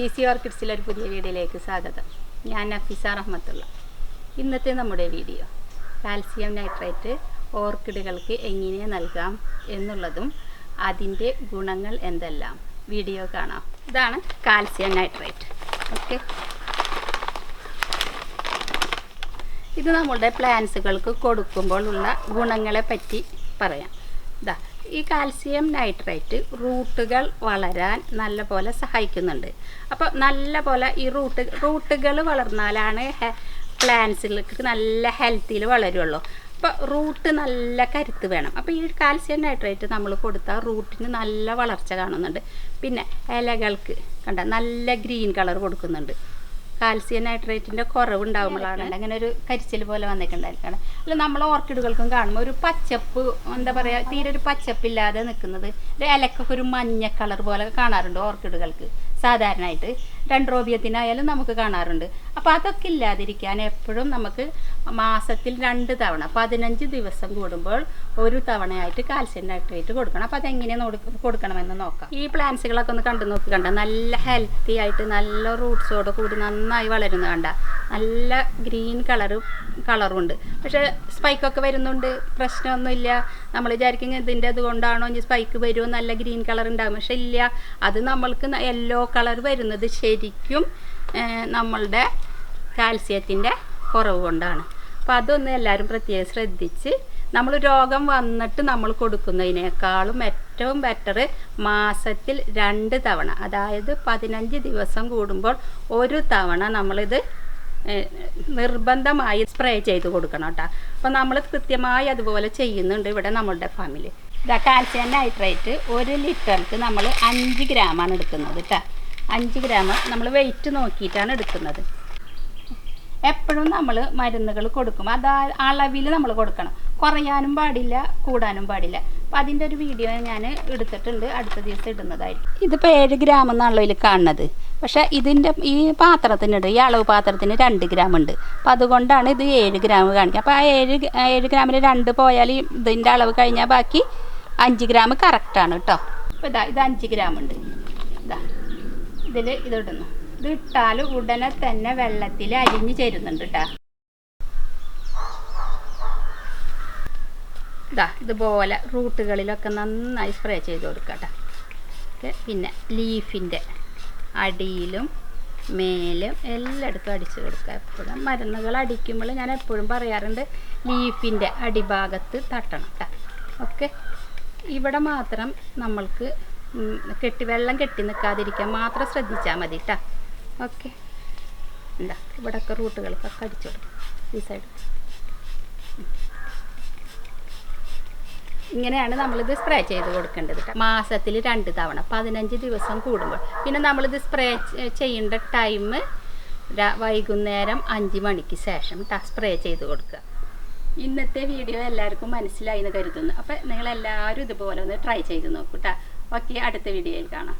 Easy കിഡ്സിലെ ഒരു പുതിയ വീഡിയോയിലേക്ക് സ്വാഗതം. ഞാൻ നഫീസ റഹ്മത്തുള്ള. ഇന്നത്തെ നമ്മുടെ വീഡിയോ കാൽസ്യം നൈട്രേറ്റ് ഓർക്കിഡുകൾക്ക് എങ്ങനെ നൽകാം എന്നുള്ളതും അതിന്റെ ഗുണങ്ങൾ എന്തെല്ലാം? വീഡിയോ കാണാം. ഇതാണ് കാൽസ്യം നൈട്രേറ്റ്. ഓക്കെ. ഇത് നമ്മളുടെ പ്ലാന്റ്സുകൾക്ക് കൊടുക്കുമ്പോൾ ഉള്ള ഗുണങ്ങളെ പറ്റി പറയാം. ഇതാ ഈ കാൽസ്യം നൈട്രേറ്റ് റൂട്ടുകൾ വളരാൻ നല്ല പോലെ സഹായിക്കുന്നുണ്ട്. അപ്പോൾ നല്ല പോലെ ഈ റൂട്ട് റൂട്ടുകൾ വളർന്നാലാണ് പ്ലാന്റ്സുകൾക്ക് നല്ല ഹെൽത്തിയിൽ വളരുള്ളൂ. അപ്പോൾ റൂട്ട് നല്ല കരുത്ത് വേണം. അപ്പോൾ ഈ കാൽസ്യം നൈട്രേറ്റ് നമ്മൾ കൊടുത്താൽ റൂട്ടിന് നല്ല വളർച്ച കാണുന്നുണ്ട്. പിന്നെ ഇലകൾക്ക് കണ്ട നല്ല ഗ്രീൻ കളർ കൊടുക്കുന്നുണ്ട്. കാൽസ്യം നൈട്രേറ്റിന്റെ കുറവുണ്ടാകുമ്പോഴാണ് അങ്ങനെ ഒരു കരിച്ചിൽ പോലെ വന്നിട്ടുണ്ടായിരിക്കണം. അല്ല നമ്മൾ ഓർക്കിഡുകൾക്കും കാണുമ്പോൾ ഒരു പച്ചപ്പ് എന്താ പറയുക തീരെ ഒരു പച്ചപ്പില്ലാതെ നിൽക്കുന്നത് ഒരു ഇലക്കൊക്കെ ഒരു മഞ്ഞ കളർ പോലെ കാണാറുണ്ട് ഓർക്കിഡുകൾക്ക് സാധാരണയായിട്ട്. ഡെൻഡ്രോബിയത്തിനായാലും നമുക്ക് കാണാറുണ്ട്. അപ്പോൾ അതൊക്കെ ഇല്ലാതിരിക്കാൻ എപ്പോഴും നമുക്ക് മാസത്തിൽ രണ്ട് തവണ പതിനഞ്ച് ദിവസം കൂടുമ്പോൾ ഒരു തവണയായിട്ട് കാൽസ്യം നൈട്രേറ്റ് കൊടുക്കണം. അപ്പോൾ അതെങ്ങനെ നോടി- കൊടുക്കണമെന്ന് നോക്കാം. ഈ പ്ലാന്റ്സുകളൊക്കെ ഒന്ന് കണ്ടു നോക്കി കണ്ട. നല്ല ഹെൽത്തി ആയിട്ട് നല്ല റൂട്ട്സോട് കൂടി നന്നായി വളരുന്ന കണ്ട. നല്ല ഗ്രീൻ കളറ് കളറുണ്ട്. പക്ഷേ സ്പൈക്കൊക്കെ വരുന്നുണ്ട്. പ്രശ്നമൊന്നുമില്ല. നമ്മൾ വിചാരിക്കും ഇതിന്റെ അതുകൊണ്ടാണോ ഇനി സ്പൈക്ക് വരുമോ നല്ല ഗ്രീൻ കളർ ഉണ്ടാകും പക്ഷെ ഇല്ല. അത് നമ്മൾക്ക് യെല്ലോ കളർ വരുന്നത് ശരിക്കും നമ്മളുടെ കാൽസ്യത്തിന്റെ കുറവ് കൊണ്ടാണ്. അപ്പോൾ അതൊന്ന് എല്ലാവരും പ്രത്യേകം ശ്രദ്ധിച്ച് നമ്മൾ രോഗം വന്നിട്ട് നമ്മൾ കൊടുക്കുന്നതിനേക്കാളും ഏറ്റവും ബെറ്റർ മാസത്തിൽ രണ്ട് തവണ അതായത് പതിനഞ്ച് ദിവസം കൂടുമ്പോൾ ഒരു തവണ നമ്മളിത് നിർബന്ധമായി സ്പ്രേ ചെയ്ത് കൊടുക്കണം കേട്ടോ. അപ്പോൾ നമ്മൾ കൃത്യമായി അതുപോലെ ചെയ്യുന്നുണ്ട് ഇവിടെ നമ്മളുടെ ഫാമിലി ഇതാ കാൽസ്യം നൈട്രേറ്റ് ഒരു ലിറ്റർക്ക് നമ്മൾ അഞ്ച് ഗ്രാമാണ് എടുക്കുന്നത് കേട്ടോ. അഞ്ച് ഗ്രാം നമ്മൾ വെയിറ്റ് നോക്കിയിട്ടാണ് എടുക്കുന്നത്. എപ്പോഴും നമ്മൾ മരുന്നുകൾ കൊടുക്കും. അത് അളവിൽ നമ്മൾ കൊടുക്കണം. കുറയാനും പാടില്ല കൂടാനും പാടില്ല. അപ്പം അതിന്റെ ഒരു വീഡിയോ ഞാൻ എടുത്തിട്ടുണ്ട്. അടുത്ത ദിവസം ഇടുന്നതായിരിക്കും. ഇതിപ്പോൾ ഏഴ് ഗ്രാം എന്നാണ് അളവിൽ കാണുന്നത്. പക്ഷേ ഇതിന്റെ ഈ പാത്രത്തിനുണ്ട് ഈ അളവ് പാത്രത്തിന് രണ്ട് ഗ്രാം ഉണ്ട്. അപ്പം അതുകൊണ്ടാണ് ഇത് ഏഴ് ഗ്രാം കാണിക്കുക. അപ്പോൾ ആ ഏഴ് ഏഴ് ഗ്രാമിൽ രണ്ട് പോയാൽ ഇതിന്റെ അളവ് കഴിഞ്ഞാൽ ബാക്കി അഞ്ച് ഗ്രാം കറക്റ്റാണ് കേട്ടോ. അപ്പോൾ ഇതാ ഇത് അഞ്ച് ഗ്രാം ഉണ്ട്. ഇതാ. ഇതിൽ ഇതിടുന്നു. ഇത് ഉടനെ തന്നെ വെള്ളത്തിൽ അരിഞ്ഞു ചേരുന്നുണ്ട് കേട്ടോ ഇതാ ഇതുപോലെ റൂട്ടുകളിലൊക്കെ നന്നായി സ്പ്രേ ചെയ്ത് കൊടുക്കട്ടെ പിന്നെ ലീഫിന്റെ അടിയിലും മേലും എല്ലായിടത്തും അടിച്ചു കൊടുക്കുക എപ്പോഴും മരുന്നുകൾ അടിക്കുമ്പോൾ ഞാൻ എപ്പോഴും പറയാറുണ്ട് ലീഫിന്റെ അടിഭാഗത്ത് തട്ടണം കേട്ടോ ഓക്കെ ഇവിടെ മാത്രം നമ്മൾക്ക് കെട്ടി വെള്ളം കെട്ടി നിൽക്കാതിരിക്കാൻ മാത്രം ശ്രദ്ധിച്ചാൽ മതി കേട്ടോ ഓക്കെ. എന്താ ഇവിടെയൊക്കെ റൂട്ടുകൾക്കൊക്കെ അടിച്ചു കൊടുക്കും. ഈ സൈഡ് ഇങ്ങനെയാണ് നമ്മളിത് സ്പ്രേ ചെയ്ത് കൊടുക്കേണ്ടത്. മാസത്തിൽ രണ്ട് തവണ പതിനഞ്ച് ദിവസം കൂടുമ്പോൾ. പിന്നെ നമ്മളിത് സ്പ്രേ ചെയ്യേണ്ട ടൈം വൈകുന്നേരം അഞ്ച് മണിക്ക് ശേഷം സ്പ്രേ ചെയ്ത് കൊടുക്കുക. ഇന്നത്തെ വീഡിയോ എല്ലാവർക്കും മനസ്സിലായി എന്ന് കരുതുന്നു. അപ്പം നിങ്ങളെല്ലാവരും ഇതുപോലെ ഒന്ന് ട്രൈ ചെയ്ത് നോക്കൂ കേട്ടോ ഓക്കെ അടുത്ത വീഡിയോയിൽ കാണാം.